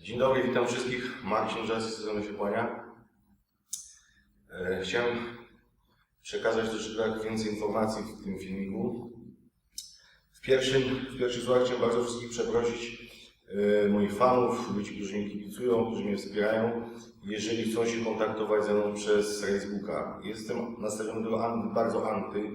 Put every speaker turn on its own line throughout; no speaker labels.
Dzień dobry, witam wszystkich. Marcin Rzas, sezonu się kłania. E, Chciałem przekazać troszeczkę więcej informacji w tym filmiku. W pierwszym, w pierwszych słowach chciałem bardzo wszystkich przeprosić e, moich fanów, ludzi, którzy mi kibicują, którzy mnie wspierają, jeżeli chcą się kontaktować ze mną przez Facebooka. Jestem nastawiony do bardzo anty.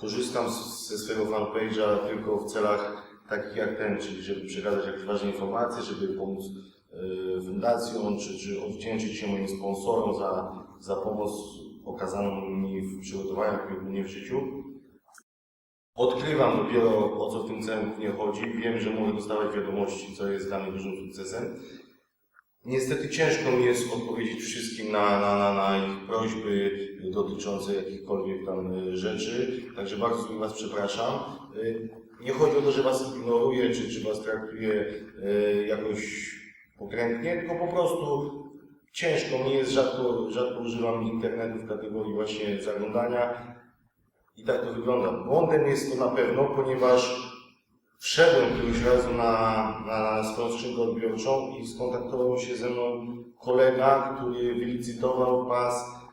Korzystam z, ze swojego fanpage'a tylko w celach takich jak ten, czyli żeby przekazać jakieś ważne informacje, żeby pomóc e, fundacjom, czy, czy odwdzięczyć się moim sponsorom za, za pomoc okazaną mi w przygotowaniach i ogólnie w życiu. Odkrywam dopiero o co w tym całym nie chodzi. Wiem, że mogę dostawać wiadomości, co jest dla mnie dużym sukcesem. Niestety ciężko mi jest odpowiedzieć wszystkim na, na, na, na ich prośby dotyczące jakichkolwiek tam e, rzeczy, także bardzo Was przepraszam. E, Nie chodzi o to, że Was ignoruję, czy, czy Was traktuję e, jakoś pokrętnie, tylko po prostu ciężko mi jest, rzadko, rzadko używam internetu w kategorii właśnie zaglądania i tak to wygląda. Błądem jest to na pewno, ponieważ wszedłem któryś razu na, na swoją skrzynkę odbiorczą i skontaktował się ze mną kolega, który wylicytował pas,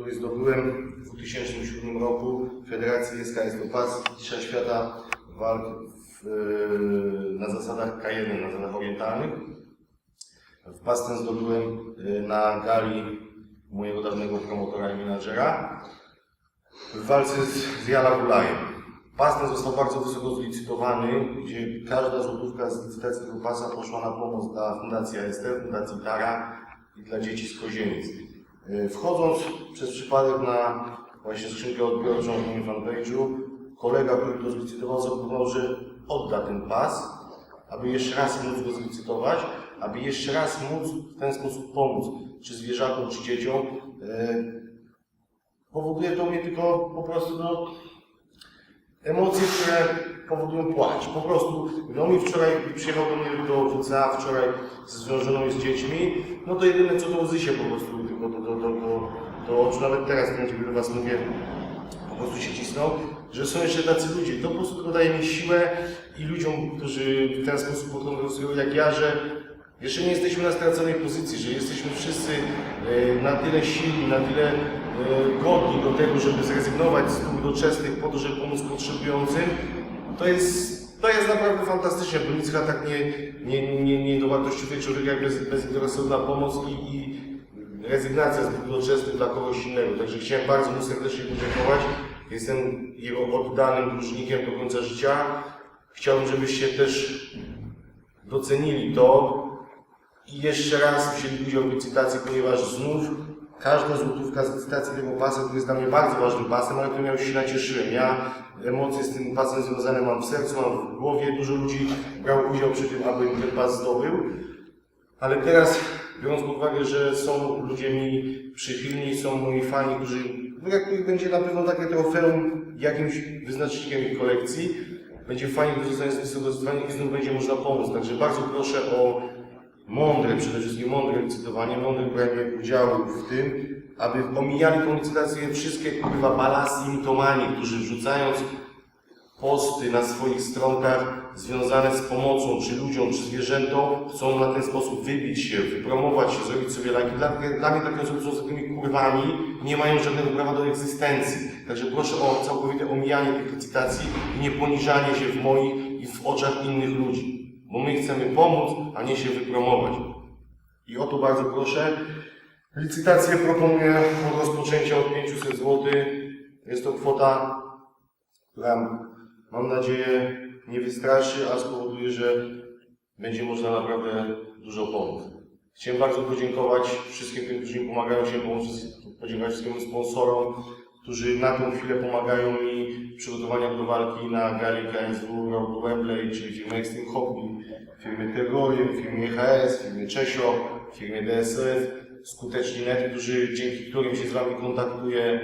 który zdobyłem w 2007 roku w Federacji SKS. To pas Mistrza Świata walk w, na zasadach K1, na zasadach orientalnych. W pas ten zdobyłem y, na gali mojego dawnego promotora i menadżera w walce z, z Jala Gulajem. Pas ten został bardzo wysoko zlicytowany, gdzie każda złotówka z licytacji tego pasa poszła na pomoc dla Fundacji AST, Fundacji Tara i dla dzieci z Kozienic. Y, Wchodząc przez przypadek na właśnie skrzynkę odbiorczą w moim fanpage'u, kolega, który to zlicytował, zaproponował, że odda ten pas, aby jeszcze raz móc go zlicytować, aby jeszcze raz móc w ten sposób pomóc, czy zwierzakom, czy dzieciom. Y, Powoduje to mnie tylko po prostu no, emocje, które powodują płacz. Po prostu, no mi wczoraj przyjechał do mnie do WCA, wczoraj z z dziećmi, no to jedyne co to łzy się po prostu tylko do, do, do, do, do oczu, nawet teraz, gdy do Was mówię, po prostu się cisną, że są jeszcze tacy ludzie. To po prostu tylko daje mi siłę i ludziom, którzy w ten sposób podchodzą jak ja, że jeszcze nie jesteśmy na straconej pozycji, że jesteśmy wszyscy e, na tyle silni, na tyle e, godni do tego, żeby zrezygnować z dróg doczesnych po to, żeby pomóc potrzebującym. To jest, to jest naprawdę fantastyczne, bo nic chyba tak nie, nie, nie, nie dowartościowuje człowieka jak bez, pomoc i, i rezygnacja z doczesnych dla kogoś innego. Także chciałem bardzo mu serdecznie podziękować. Jestem jego oddanym dłużnikiem do końca życia. Chciałbym, żebyście też docenili to i jeszcze raz wzięli udział w licytacji, ponieważ znów każda złotówka z licytacji tego pasa, który jest dla mnie bardzo ważnym pasem, ale którym ja się nacieszyłem. Ja emocje z tym pasem związane mam w sercu, mam w głowie. Dużo ludzi brało udział przy tym, aby ten pas zdobył. Ale teraz, biorąc pod uwagę, że są ludzie mi przychylni, są moi fani, którzy, no jak których będzie na pewno takie trofeum jakimś wyznacznikiem kolekcji, będzie fajnie, że zostanie zlicytowany i znów będzie można pomóc. Także bardzo proszę o mądre, przede wszystkim mądre licytowanie, mądre branie udziału w tym, aby omijali tą licytację wszystkie kurwa balasy i którzy wrzucając posty na swoich stronkach związane z pomocą, czy ludziom, czy zwierzętom, chcą na ten sposób wybić się, wypromować się, zrobić sobie laki. Dla, dla mnie takie osoby są z takimi kurwami, nie mają żadnego prawa do egzystencji. Także proszę o całkowite omijanie tych licytacji i nie poniżanie się w moich i w oczach innych ludzi. Bo my chcemy pomóc, a nie się wypromować. I o to bardzo proszę. Licytację proponuję od rozpoczęcia od 500 zł. Jest to kwota, która mam nadzieję nie wystraszy, a spowoduje, że będzie można naprawdę dużo pomóc. Chciałem bardzo podziękować wszystkim tym, którzy mi pomagają pomóc, podziękować wszystkim sponsorom, którzy na tą chwilę pomagają mi w przygotowaniach do walki na gali KSW to Wembley, czyli firmy Extreme Hobby, firmy Terrorium, firmy EHS, firmy Czesio, firmie DSF, skuteczni net, którzy, dzięki którym się z Wami kontaktuję,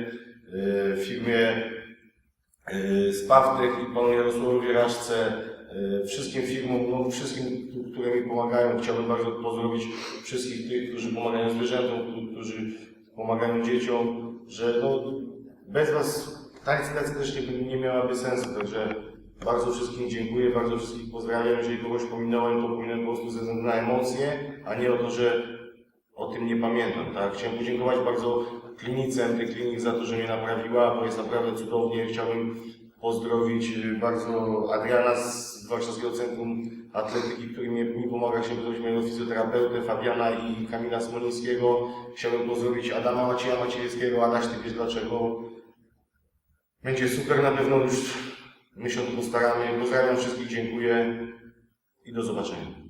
w firmie e, Spawtek i panu Jarosławowi Raszce, e, wszystkim firmom, no, wszystkim, które mi pomagają. Chciałbym bardzo pozdrowić wszystkich tych, którzy pomagają zwierzętom, którzy pomagają dzieciom, że no, bez Was ta licytacja też nie, nie miałaby sensu, także Bardzo wszystkim dziękuję, bardzo wszystkich pozdrawiam. Jeżeli kogoś pominąłem, to pominąłem po prostu ze względu na emocje, a nie o to, że o tym nie pamiętam. Tak? Chciałem podziękować bardzo klinice MT Klinik za to, że mnie naprawiła, bo jest naprawdę cudownie. Chciałbym pozdrowić y, bardzo Adriana z Warszawskiego Centrum Atletyki, który mi, mi pomaga. Chciałbym pozdrowić mojego fizjoterapeutę Fabiana i Kamila Smolińskiego. Chciałbym pozdrowić Adama Macieja Maciejewskiego. Adaś, ty wiesz dlaczego. Będzie super na pewno już. My się o to postaramy. Pozdrawiam wszystkich, dziękuję i do zobaczenia.